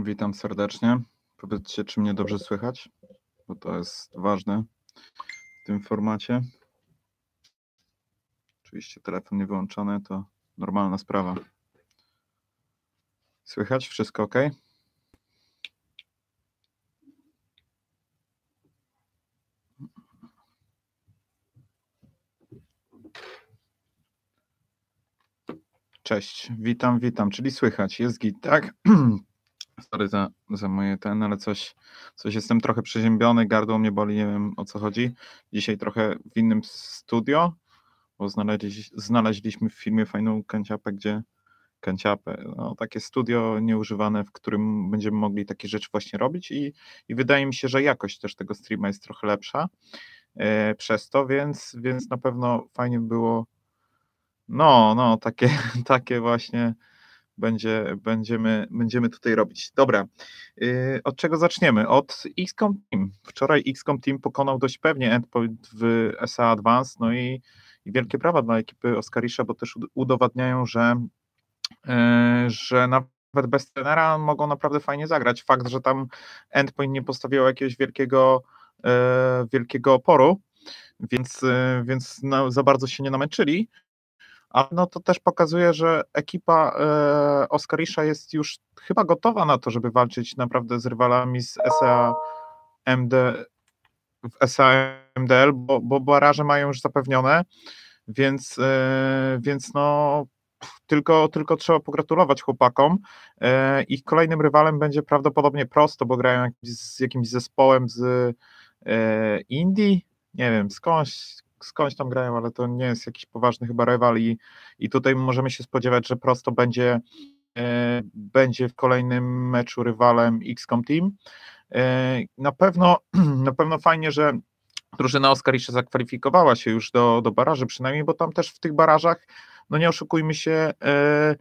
Witam serdecznie. Powiedzcie, czy mnie dobrze słychać, bo to jest ważne w tym formacie. Oczywiście telefon nie wyłączony, to normalna sprawa. Słychać? Wszystko ok? Cześć, witam, witam, czyli słychać, jest git, tak? Sorry za, za moje ten, ale coś, coś jestem trochę przeziębiony, gardło mnie boli, nie wiem o co chodzi. Dzisiaj trochę w innym studio, bo znaleźli, znaleźliśmy w filmie fajną kanciapę, gdzie kanciapę, no takie studio nieużywane, w którym będziemy mogli takie rzeczy właśnie robić i, i wydaje mi się, że jakość też tego streama jest trochę lepsza e, przez to, więc, więc na pewno fajnie było no, no, takie, takie właśnie będzie, będziemy, będziemy tutaj robić. Dobra, yy, od czego zaczniemy? Od XCOM Team. Wczoraj XCOM Team pokonał dość pewnie endpoint w SA Advance, no i, i wielkie brawa dla ekipy Oskarisza, bo też udowadniają, że, yy, że nawet bez trenera mogą naprawdę fajnie zagrać. Fakt, że tam endpoint nie postawiał jakiegoś wielkiego, yy, wielkiego oporu, więc, yy, więc za bardzo się nie namęczyli, ale no to też pokazuje, że ekipa e, Oskarisza jest już chyba gotowa na to, żeby walczyć naprawdę z rywalami z SA MD, w SA MDL, bo, bo baraże mają już zapewnione, więc, e, więc no tylko, tylko trzeba pogratulować chłopakom. E, ich kolejnym rywalem będzie prawdopodobnie prosto, bo grają z jakimś zespołem z e, Indii, nie wiem, skądś, skądś tam grają, ale to nie jest jakiś poważny chyba rywal i, i tutaj możemy się spodziewać, że prosto będzie, e, będzie w kolejnym meczu rywalem XCOM Team. E, na pewno, na pewno fajnie, że drużyna jeszcze zakwalifikowała się już do, do baraży przynajmniej, bo tam też w tych barażach, no nie oszukujmy się, e,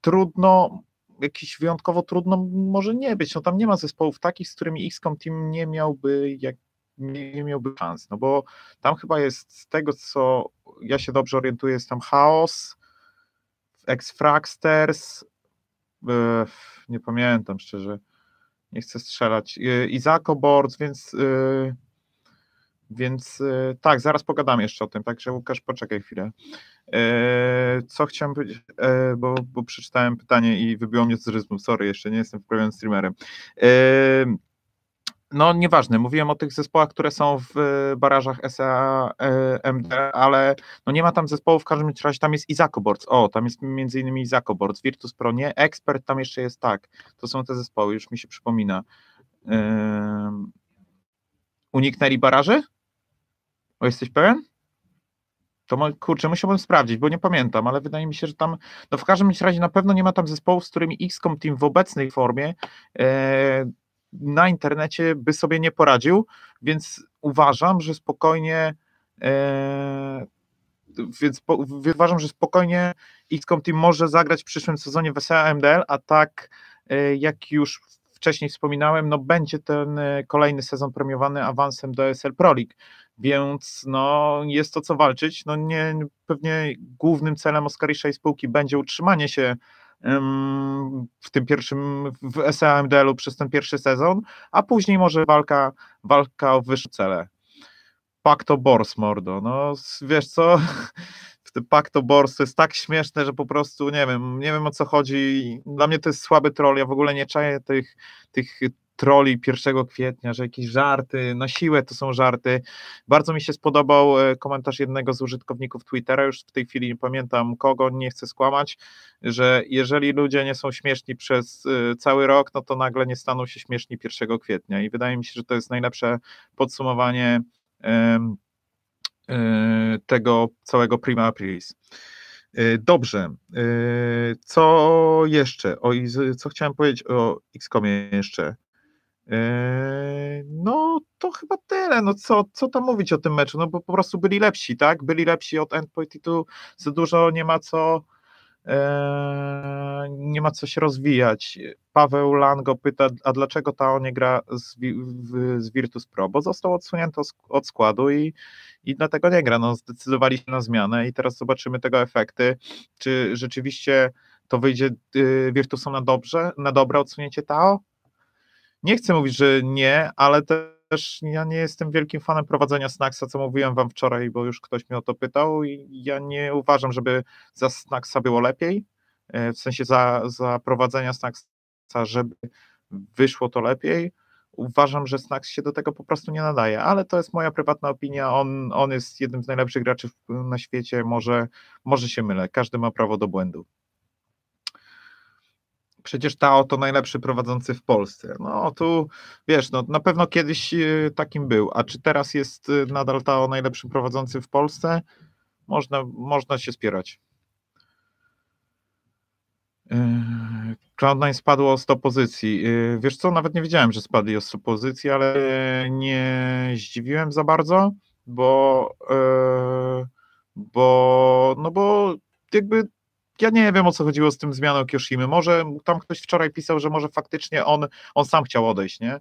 trudno, jakiś wyjątkowo trudno może nie być, no tam nie ma zespołów takich, z którymi XCOM Team nie miałby jak, nie, nie miałby szans, no bo tam chyba jest z tego, co ja się dobrze orientuję, jest tam Chaos, Ex-Fragsters, yy, nie pamiętam szczerze, nie chcę strzelać, yy, Izako Boards, więc yy, więc tak, zaraz pogadamy jeszcze o tym, także Łukasz, poczekaj chwilę. Co chciałem powiedzieć, bo, bo przeczytałem pytanie i wybiło mnie z rytmu, sorry, jeszcze nie jestem wprawionym streamerem. No nieważne, mówiłem o tych zespołach, które są w e, barażach SA e, ale no nie ma tam zespołów, w każdym razie tam jest Izako Boards, o, tam jest między innymi Izako Boards, Virtus Pro nie, Expert tam jeszcze jest tak, to są te zespoły, już mi się przypomina. uniknęli baraży? O, jesteś pełen? To kurczę, musiałbym sprawdzić, bo nie pamiętam, ale wydaje mi się, że tam, no w każdym razie na pewno nie ma tam zespołów, z którymi XCOM Team w obecnej formie e, na internecie by sobie nie poradził, więc uważam, że spokojnie e, więc po, uważam, że spokojnie XCOM Team może zagrać w przyszłym sezonie w MDL, a tak e, jak już wcześniej wspominałem, no będzie ten e, kolejny sezon premiowany awansem do SL Pro League, więc no jest to co walczyć, no nie, pewnie głównym celem Oskarisza i spółki będzie utrzymanie się w tym pierwszym, w SAMDL-u przez ten pierwszy sezon, a później może walka, walka o wyższe cele. Pacto Bors, mordo, no wiesz co, Pacto Bors to jest tak śmieszne, że po prostu nie wiem, nie wiem o co chodzi, dla mnie to jest słaby troll, ja w ogóle nie czaję tych, tych troli 1 kwietnia, że jakieś żarty, na siłę to są żarty. Bardzo mi się spodobał e, komentarz jednego z użytkowników Twittera, już w tej chwili nie pamiętam kogo, nie chcę skłamać, że jeżeli ludzie nie są śmieszni przez e, cały rok, no to nagle nie staną się śmieszni 1 kwietnia i wydaje mi się, że to jest najlepsze podsumowanie e, tego całego Prima Aprilis. Dobrze. Co jeszcze? O, co chciałem powiedzieć o XCOMie jeszcze? Eee, no to chyba tyle. No co, co tam mówić o tym meczu? No bo po prostu byli lepsi, tak? Byli lepsi od Endpoint i tu za dużo nie ma co eee, nie ma co się rozwijać. Paweł Lango pyta, a dlaczego Tao nie gra z, z Virtus Pro? Bo został odsunięty od składu i, i dlatego nie gra. No, zdecydowali się na zmianę i teraz zobaczymy tego efekty, czy rzeczywiście to wyjdzie y, Virtusom na dobrze, na dobre odsunięcie Tao? Nie chcę mówić, że nie, ale też ja nie jestem wielkim fanem prowadzenia Snacksa, co mówiłem wam wczoraj, bo już ktoś mnie o to pytał i ja nie uważam, żeby za Snacksa było lepiej, e, w sensie za, za prowadzenia Snacksa, żeby wyszło to lepiej. Uważam, że Snacks się do tego po prostu nie nadaje, ale to jest moja prywatna opinia. On, on jest jednym z najlepszych graczy na świecie. Może, może się mylę, każdy ma prawo do błędu. Przecież Tao to najlepszy prowadzący w Polsce. No tu wiesz, no, na pewno kiedyś e, takim był. A czy teraz jest e, nadal Tao najlepszym prowadzącym w Polsce? Można, można się spierać. Yy, Cloud9 spadło o 100 pozycji. Wiesz co, nawet nie wiedziałem, że spadli o 100 pozycji, ale nie zdziwiłem za bardzo, bo, bo no bo jakby ja nie wiem o co chodziło z tym zmianą Kyoshimy. Może tam ktoś wczoraj pisał, że może faktycznie on, on sam chciał odejść, nie?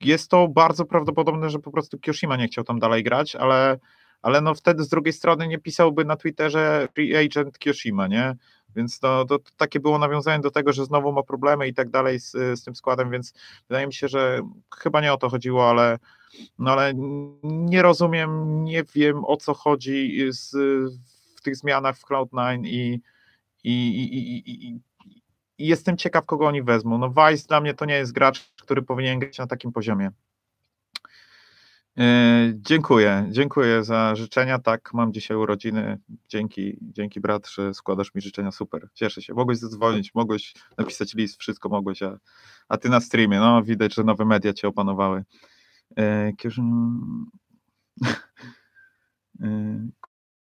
Jest to bardzo prawdopodobne, że po prostu Kyoshima nie chciał tam dalej grać, ale, ale no wtedy z drugiej strony nie pisałby na Twitterze free agent Kyoshima, nie? Więc to, to, to, takie było nawiązanie do tego, że znowu ma problemy i tak dalej z, z tym składem, więc wydaje mi się, że chyba nie o to chodziło, ale, no ale nie rozumiem, nie wiem o co chodzi z, tych zmianach w Cloud9 i, i, i, i, jestem ciekaw, kogo oni wezmą. No Vice dla mnie to nie jest gracz, który powinien grać na takim poziomie. E, dziękuję, dziękuję za życzenia. Tak, mam dzisiaj urodziny. Dzięki, dzięki brat, że składasz mi życzenia. Super, cieszę się. Mogłeś zadzwonić, mogłeś napisać list, wszystko mogłeś, a, a ty na streamie. No, widać, że nowe media cię opanowały. E, e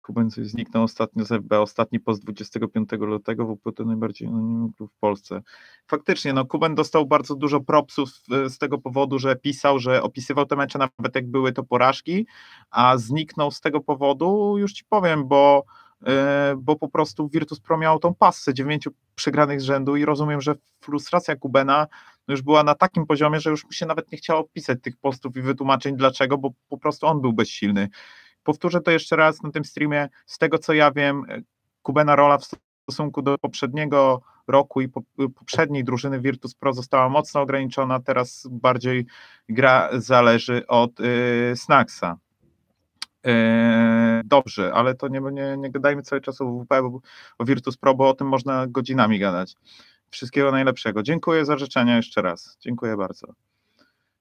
Kubańcy zniknął ostatnio z FB, ostatni post 25 lutego, WP to najbardziej anonimowy klub w Polsce. Faktycznie, no Kuben dostał bardzo dużo propsów e, z tego powodu, że pisał, że opisywał te mecze nawet jak były to porażki, a zniknął z tego powodu, już ci powiem, bo e, bo po prostu Virtus Pro miał tą passę dziewięciu przegranych z rzędu i rozumiem, że frustracja Kubena już była na takim poziomie, że już mi się nawet nie chciało pisać tych postów i wytłumaczeń dlaczego, bo po prostu on był bezsilny. Powtórzę to jeszcze raz na tym streamie. Z tego co ja wiem, Kubena rola w stosunku do poprzedniego roku i poprzedniej drużyny Virtus Pro została mocno ograniczona. Teraz bardziej gra zależy od yy, Snacksa. Yy, dobrze, ale to nie, nie, nie gadajmy cały czas o WP, o Virtus Pro, bo o tym można godzinami gadać. Wszystkiego najlepszego. Dziękuję za życzenia jeszcze raz. Dziękuję bardzo.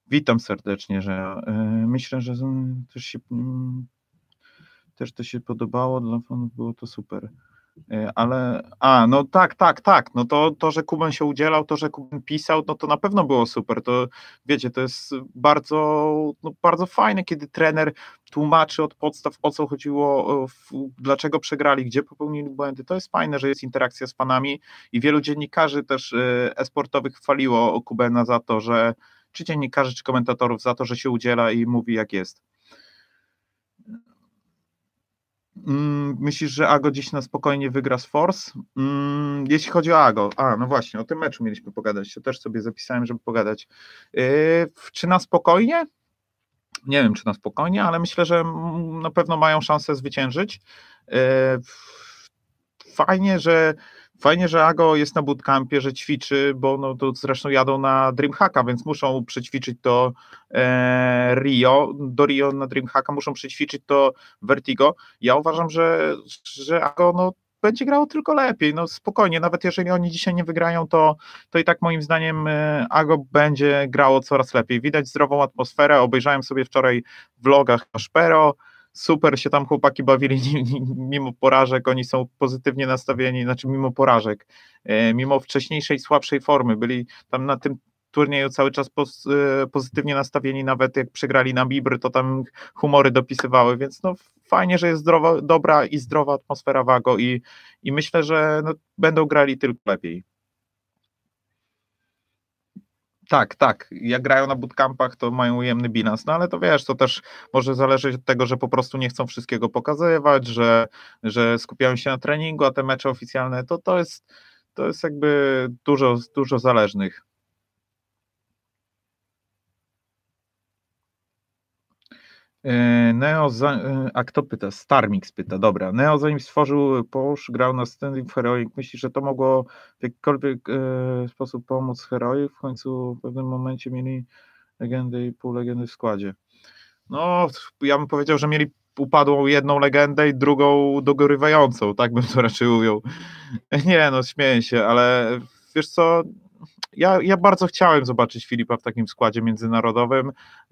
Witam serdecznie, że yy, myślę, że też się mm, też to się podobało, dla fanów było to super. E, ale, a, no tak, tak, tak, no to, to, że Kuben się udzielał, to, że Kuben pisał, no to na pewno było super, to wiecie, to jest bardzo, no, bardzo fajne, kiedy trener tłumaczy od podstaw, o co chodziło, w, dlaczego przegrali, gdzie popełnili błędy, to jest fajne, że jest interakcja z fanami i wielu dziennikarzy też e, esportowych chwaliło Kubena za to, że, czy dziennikarzy, czy komentatorów za to, że się udziela i mówi jak jest. Myślisz, że Ago dziś na spokojnie wygra z Force? Mm, jeśli chodzi o Ago, a no właśnie, o tym meczu mieliśmy pogadać, to też sobie zapisałem, żeby pogadać. Yy, czy na spokojnie? Nie wiem, czy na spokojnie, ale myślę, że na pewno mają szansę zwyciężyć. Yy, fajnie, że Fajnie, że Ago jest na bootcampie, że ćwiczy, bo no to zresztą jadą na Dreamhacka, więc muszą przećwiczyć to e, Rio, do Rio na Dreamhacka muszą przećwiczyć to Vertigo. Ja uważam, że, że Ago no, będzie grało tylko lepiej, no spokojnie, nawet jeżeli oni dzisiaj nie wygrają, to, to i tak moim zdaniem e, Ago będzie grało coraz lepiej. Widać zdrową atmosferę, obejrzałem sobie wczoraj w vlogach Szpero, super się tam chłopaki bawili mimo porażek, oni są pozytywnie nastawieni, znaczy mimo porażek, e, mimo wcześniejszej, słabszej formy, byli tam na tym turnieju cały czas e, pozytywnie nastawieni, nawet jak przegrali na Bibry, to tam humory dopisywały, więc no fajnie, że jest zdrowa, dobra i zdrowa atmosfera Wago i, i myślę, że no, będą grali tylko lepiej. Tak, tak. Jak grają na bootcampach, to mają ujemny bilans, no ale to wiesz, to też może zależeć od tego, że po prostu nie chcą wszystkiego pokazywać, że, że skupiają się na treningu, a te mecze oficjalne to, to jest to jest jakby dużo, dużo E, Neo, za, e, a kto pyta? Starmix pyta, dobra. Neo zanim stworzył Porsche, grał na Standing Heroic. Myślisz, że to mogło w jakikolwiek e, sposób pomóc Heroic? W końcu w pewnym momencie mieli legendę i pół legendy w składzie. No, ja bym powiedział, że mieli upadłą jedną legendę i drugą dogorywającą, tak bym to raczej ujął. Nie, no śmieję się, ale wiesz co, ja, ja bardzo chciałem zobaczyć Filipa w takim składzie międzynarodowym,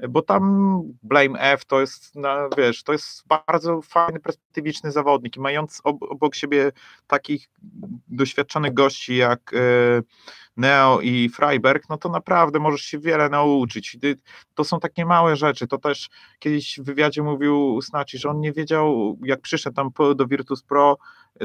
bo tam Blame F to jest, na, wiesz, to jest bardzo fajny, perspektywiczny zawodnik i mając obok siebie takich doświadczonych gości jak e, Neo i Freiberg, no to naprawdę możesz się wiele nauczyć. To są takie małe rzeczy. To też kiedyś w wywiadzie mówił Snaci, że on nie wiedział, jak przyszedł tam do Virtus Pro,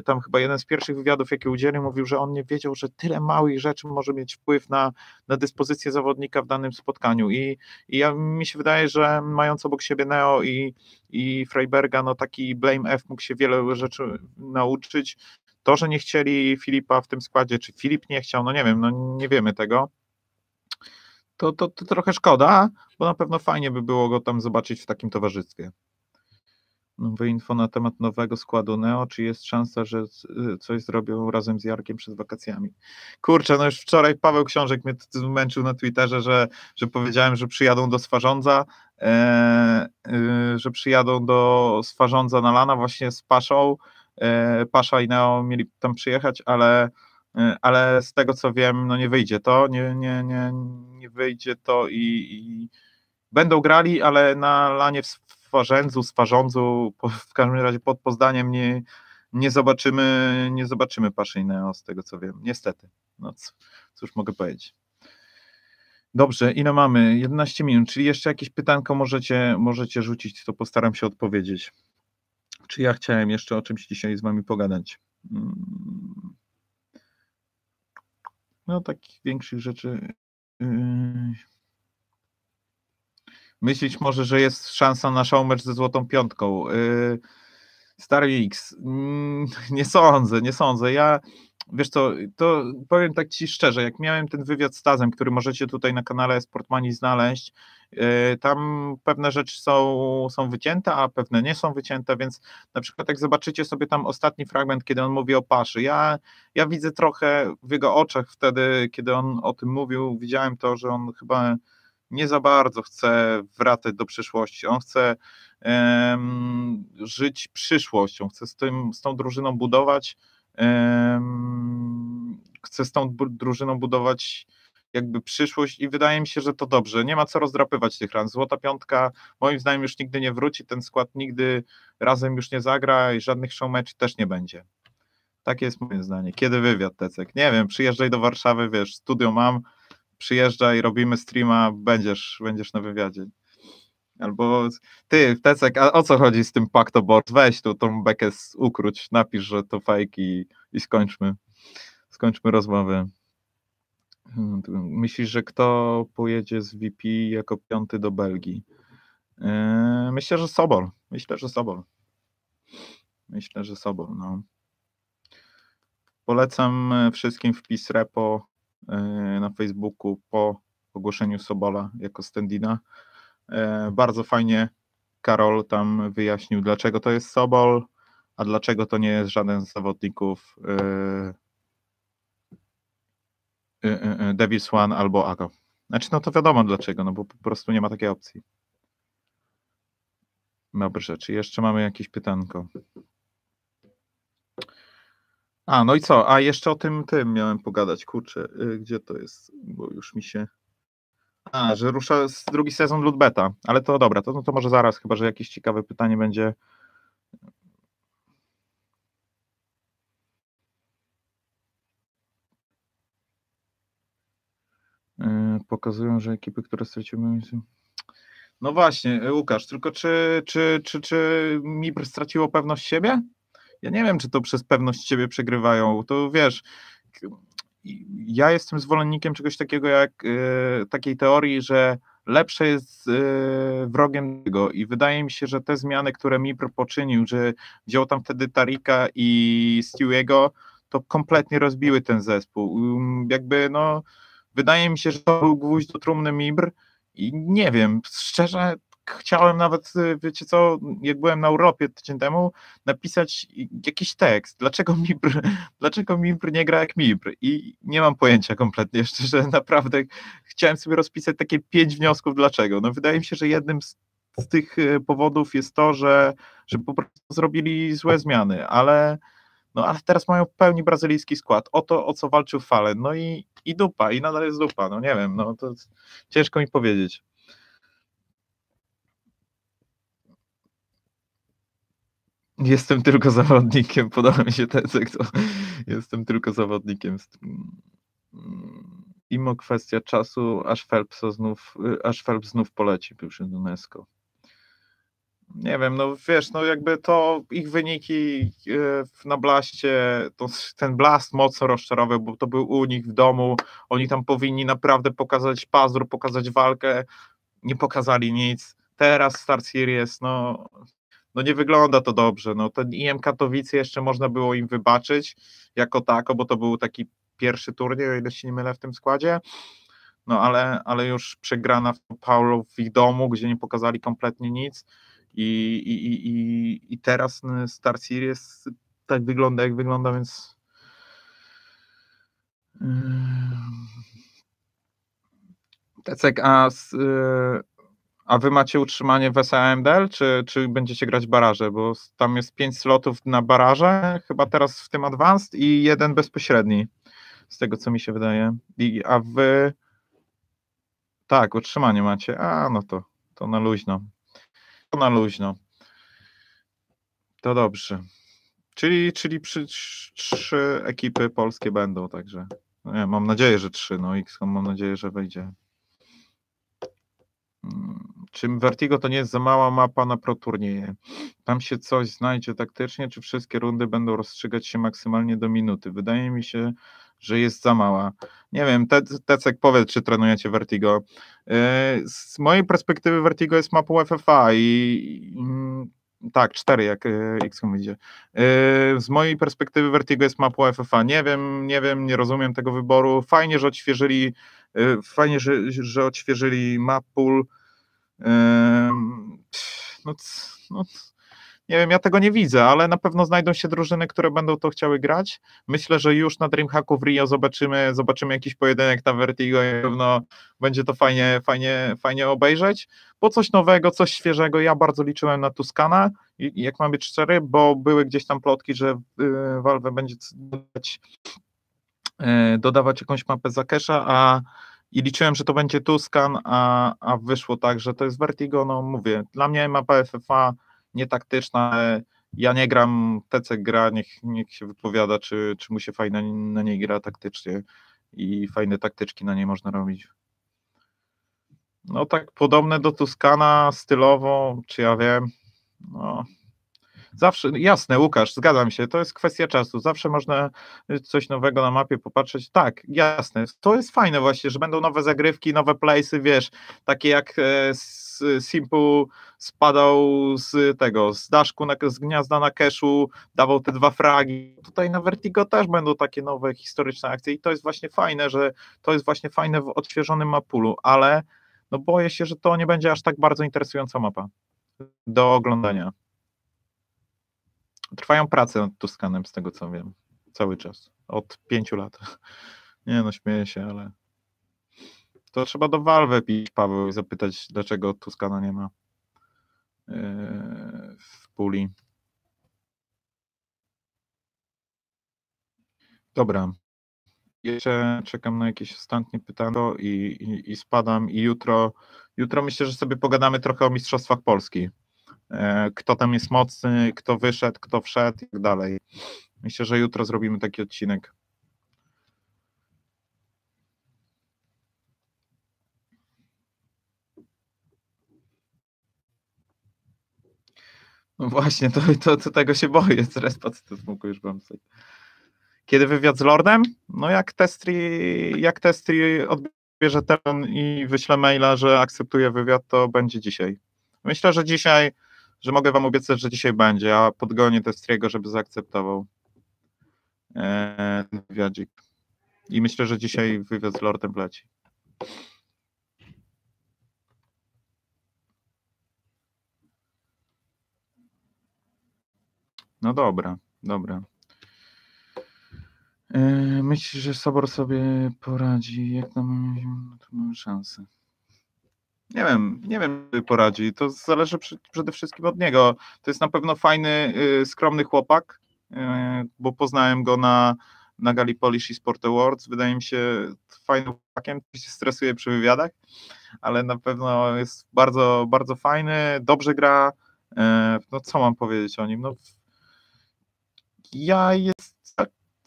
tam chyba jeden z pierwszych wywiadów, jakie udzielił, mówił, że on nie wiedział, że tyle małych rzeczy może mieć wpływ na, na dyspozycję zawodnika w danym spotkaniu. I, i ja, mi się wydaje, że mając obok siebie Neo i, i Freiberga, no taki Blame F mógł się wiele rzeczy nauczyć. To, że nie chcieli Filipa w tym składzie, czy Filip nie chciał, no nie wiem, no nie wiemy tego. To, to, to trochę szkoda, bo na pewno fajnie by było go tam zobaczyć w takim towarzystwie nowe info na temat nowego składu Neo, czy jest szansa, że y, coś zrobią razem z Jarkiem przed wakacjami? Kurczę, no już wczoraj Paweł Książek mnie zmęczył na Twitterze, że, że powiedziałem, że przyjadą do Swarządza, e, e, że przyjadą do Swarządza na lana właśnie z Paszą, e, Pasza i Neo mieli tam przyjechać, ale e, ale z tego co wiem, no nie wyjdzie to, nie, nie, nie, nie wyjdzie to i, i będą grali, ale na lanie w Swarzędzu, Swarządzu, w każdym razie pod Pozdaniem nie, nie zobaczymy, nie zobaczymy Paszyjneo z tego co wiem, niestety. No cóż mogę powiedzieć. Dobrze, ile mamy? 11 minut, czyli jeszcze jakieś pytanko możecie, możecie rzucić, to postaram się odpowiedzieć. Czy ja chciałem jeszcze o czymś dzisiaj z wami pogadać? Mm. No takich większych rzeczy. Myśleć może, że jest szansa na showmatch ze Złotą Piątką. Yy, Stary X, mm, nie sądzę, nie sądzę. Ja, wiesz co, to powiem tak Ci szczerze, jak miałem ten wywiad z Tazem, który możecie tutaj na kanale Sportmani znaleźć, yy, tam pewne rzeczy są, są wycięte, a pewne nie są wycięte, więc na przykład jak zobaczycie sobie tam ostatni fragment, kiedy on mówi o Paszy, ja, ja widzę trochę w jego oczach wtedy, kiedy on o tym mówił, widziałem to, że on chyba nie za bardzo chce wracać do przyszłości. On chce um, żyć przyszłością, chce z, tym, z tą drużyną budować, um, chce z tą drużyną budować jakby przyszłość i wydaje mi się, że to dobrze. Nie ma co rozdrapywać tych ran. Złota piątka moim zdaniem już nigdy nie wróci, ten skład nigdy razem już nie zagra i żadnych show też nie będzie. Takie jest moje zdanie. Kiedy wywiad, Tecek? Nie wiem, przyjeżdżaj do Warszawy, wiesz, studio mam, przyjeżdżaj, robimy streama, będziesz, będziesz na wywiadzie. Albo ty, Tecek, a o co chodzi z tym Pactoboard? Weź tu tą bekę ukróć, napisz, że to fake i, i skończmy, skończmy rozmowę. Myślisz, że kto pojedzie z VP jako piąty do Belgii? Yy, myślę, że Sobol. Myślę, że Sobol. Myślę, że Sobol, no. Polecam wszystkim wpis repo E, na Facebooku po ogłoszeniu Sobola jako standina. E, bardzo fajnie Karol tam wyjaśnił, dlaczego to jest Sobol, a dlaczego to nie jest żaden z zawodników e, Davis One albo Ago. Znaczy, no to wiadomo dlaczego, no bo po prostu nie ma takiej opcji. Dobrze, czy jeszcze mamy jakieś pytanko? A, no i co? A jeszcze o tym tym miałem pogadać, kurczę, y, gdzie to jest, bo już mi się... A, że rusza drugi sezon Ludbeta, ale to dobra, to, no to może zaraz, chyba że jakieś ciekawe pytanie będzie. Y, pokazują, że ekipy, które straciły. No właśnie, Łukasz, tylko czy, czy, czy, czy MIBR straciło pewność siebie? Ja nie wiem, czy to przez pewność ciebie przegrywają. To wiesz, ja jestem zwolennikiem czegoś takiego jak y, takiej teorii, że lepsze jest y, wrogiem tego i wydaje mi się, że te zmiany, które Mipr poczynił, że wziął tam wtedy Tarika i Stewiego, to kompletnie rozbiły ten zespół. Um, jakby no, wydaje mi się, że to był gwóźdź do trumny Mibr i nie wiem, szczerze, chciałem nawet, y, wiecie co, jak byłem na Europie tydzień temu, napisać jakiś tekst. Dlaczego Mibr, dlaczego Mibr nie gra jak Mibr? I nie mam pojęcia kompletnie, szczerze, naprawdę chciałem sobie rozpisać takie pięć wniosków dlaczego. No wydaje mi się, że jednym z, z tych y, powodów jest to, że, że po prostu zrobili złe zmiany, ale no ale teraz mają pełni brazylijski skład. O to, o co walczył Falen. No i, i dupa, i nadal jest dupa. No nie wiem, no to ciężko mi powiedzieć. Jestem tylko zawodnikiem, podoba mi się ten sektor. Jestem tylko zawodnikiem. Imo kwestia czasu, aż Phelps znów, aż Phelps znów poleci, pisze UNESCO nie wiem, no wiesz, no jakby to ich wyniki e, na blaście, to ten blast mocno rozczarował, bo to był u nich w domu, oni tam powinni naprawdę pokazać pazur, pokazać walkę, nie pokazali nic. Teraz Star Series, no, no nie wygląda to dobrze. No ten IM Katowice jeszcze można było im wybaczyć jako tako, bo to był taki pierwszy turniej, o ile się nie mylę w tym składzie. No ale, ale już przegrana w Paulo w ich domu, gdzie nie pokazali kompletnie nic i, i, i, i teraz Star Series tak wygląda, jak wygląda, więc. Tecek, a, a wy macie utrzymanie w SAMDL, czy, czy będziecie grać baraże? Bo tam jest pięć slotów na baraże, chyba teraz w tym Advanced i jeden bezpośredni, z tego co mi się wydaje. I, a wy. Tak, utrzymanie macie. A, no to, to na luźno na luźno. To dobrze. Czyli, czyli przy, trzy ekipy polskie będą, także no nie, mam nadzieję, że trzy. No X mam nadzieję, że wejdzie. Czy Vertigo to nie jest za mała mapa na pro turnieje? Tam się coś znajdzie taktycznie, czy wszystkie rundy będą rozstrzygać się maksymalnie do minuty? Wydaje mi się, że jest za mała. Nie wiem, Te, Tecek, powiedz, czy trenujecie Vertigo. Yy, z mojej perspektywy Vertigo jest mapą FFA i mm, tak, cztery, jak yy, X idzie. Yy, z mojej perspektywy Vertigo jest mapą FFA. Nie wiem, nie wiem, nie rozumiem tego wyboru. Fajnie, że odświeżyli, fajnie, że, że odświeżyli map pool. No, no, nie wiem, ja tego nie widzę, ale na pewno znajdą się drużyny, które będą to chciały grać. Myślę, że już na Dreamhacku w Rio zobaczymy, zobaczymy jakiś pojedynek na Vertigo i pewno będzie to fajnie, fajnie, fajnie obejrzeć. Bo coś nowego, coś świeżego. Ja bardzo liczyłem na Tuskana, jak mam być szczery, bo były gdzieś tam plotki, że y, Valve będzie dodawać, y, dodawać jakąś mapę Zakesza, a i liczyłem, że to będzie Tuskan, a, a wyszło tak, że to jest Vertigo, no mówię, dla mnie mapa FFA nietaktyczna. Ja nie gram, Tecek gra, niech, niech się wypowiada, czy, czy mu się fajnie na niej gra taktycznie i fajne taktyczki na niej można robić. No tak podobne do Tuskana stylowo, czy ja wiem, no zawsze, jasne Łukasz, zgadzam się, to jest kwestia czasu, zawsze można coś nowego na mapie popatrzeć, tak, jasne, to jest fajne właśnie, że będą nowe zagrywki, nowe playsy, wiesz, takie jak e, Simple spadał z tego, z daszku, na, z gniazda na keszu, dawał te dwa fragi. Tutaj na Vertigo też będą takie nowe historyczne akcje i to jest właśnie fajne, że to jest właśnie fajne w odświeżonym mapulu, ale no boję się, że to nie będzie aż tak bardzo interesująca mapa do oglądania. Trwają prace nad Tuskanem, z tego co wiem, cały czas, od pięciu lat. Nie no, śmieję się, ale to trzeba do Valve pić, Paweł, i zapytać, dlaczego Tuskana nie ma yy, w puli. Dobra. Jeszcze czekam na jakieś ostatnie pytanie i, i, i spadam i jutro, jutro myślę, że sobie pogadamy trochę o Mistrzostwach Polski. Yy, kto tam jest mocny, kto wyszedł, kto wszedł i tak dalej. Myślę, że jutro zrobimy taki odcinek. No właśnie, to, to, to tego się boję, respat to smoku już wam sobie. Kiedy wywiad z Lordem? No jak Testri, jak Testri odbierze ten i wyśle maila, że akceptuje wywiad, to będzie dzisiaj. Myślę, że dzisiaj, że mogę wam obiecać, że dzisiaj będzie, a podgonię Testriego, żeby zaakceptował eee, wywiadzik. I myślę, że dzisiaj wywiad z Lordem leci. No dobra, dobra. E, myślisz, że Sobor sobie poradzi? Jak tam, no mamy szansę. Nie wiem, nie wiem, czy poradzi. To zależy przede wszystkim od niego. To jest na pewno fajny, y, skromny chłopak, y, bo poznałem go na, na Gali Polish Sport Awards. Wydaje mi się fajnym chłopakiem, się stresuje przy wywiadach, ale na pewno jest bardzo, bardzo fajny, dobrze gra. E, no co mam powiedzieć o nim? No, ja jest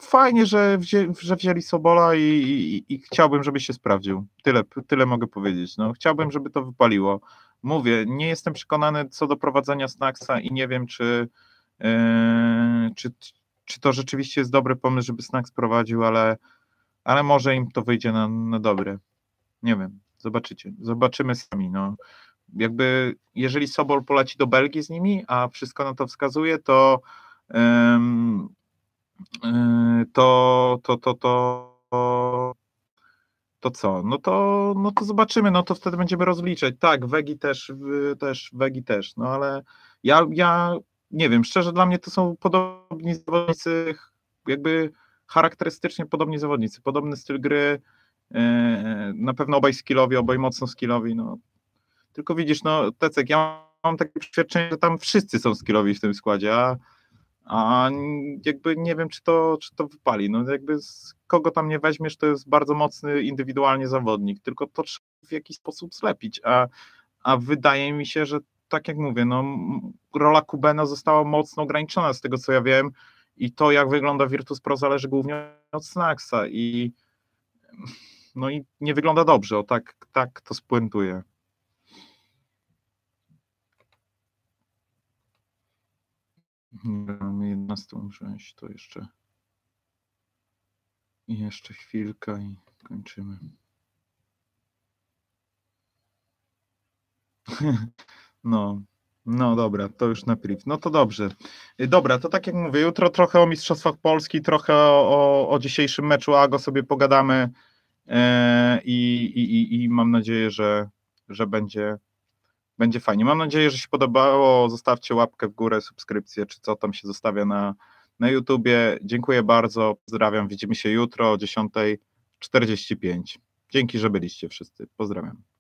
fajnie, że, wzię, że wzięli Sobola i, i, i, chciałbym, żeby się sprawdził. Tyle, tyle mogę powiedzieć. No, chciałbym, żeby to wypaliło. Mówię, nie jestem przekonany co do prowadzenia Snacksa i nie wiem, czy, yy, czy, czy to rzeczywiście jest dobry pomysł, żeby Snacks prowadził, ale, ale może im to wyjdzie na, na dobre. Nie wiem, zobaczycie. Zobaczymy sami. No. Jakby, jeżeli Sobol poleci do Belgii z nimi, a wszystko na to wskazuje, to to, to, to, to, to co? No to, no to zobaczymy, no to wtedy będziemy rozliczać. Tak, Wegi też, też, Wegi też, no ale ja, ja nie wiem, szczerze dla mnie to są podobni zawodnicy, jakby charakterystycznie podobni zawodnicy, podobny styl gry, e, na pewno obaj skillowi, obaj mocno skillowi, no. Tylko widzisz, no Tecek, ja mam takie przeświadczenie, że tam wszyscy są skillowi w tym składzie, a a jakby nie wiem, czy to, czy to wypali. No jakby z kogo tam nie weźmiesz, to jest bardzo mocny indywidualnie zawodnik, tylko to trzeba w jakiś sposób zlepić, a, a wydaje mi się, że tak jak mówię, no rola Kubena została mocno ograniczona z tego, co ja wiem. I to, jak wygląda Virtus Pro zależy głównie od Snacksa i no i nie wygląda dobrze, o tak, tak to spuentuje. Mamy 11 wziąć, to jeszcze i jeszcze chwilkę i kończymy. No, no dobra, to już na priv. No to dobrze. Y, dobra, to tak jak mówię, jutro trochę o Mistrzostwach Polski, trochę o, o dzisiejszym meczu AGO sobie pogadamy e, i, i, i mam nadzieję, że, że będzie będzie fajnie. Mam nadzieję, że się podobało. Zostawcie łapkę w górę, subskrypcję, czy co tam się zostawia na, na YouTubie. Dziękuję bardzo, pozdrawiam. Widzimy się jutro o 10.45. Dzięki, że byliście wszyscy. Pozdrawiam.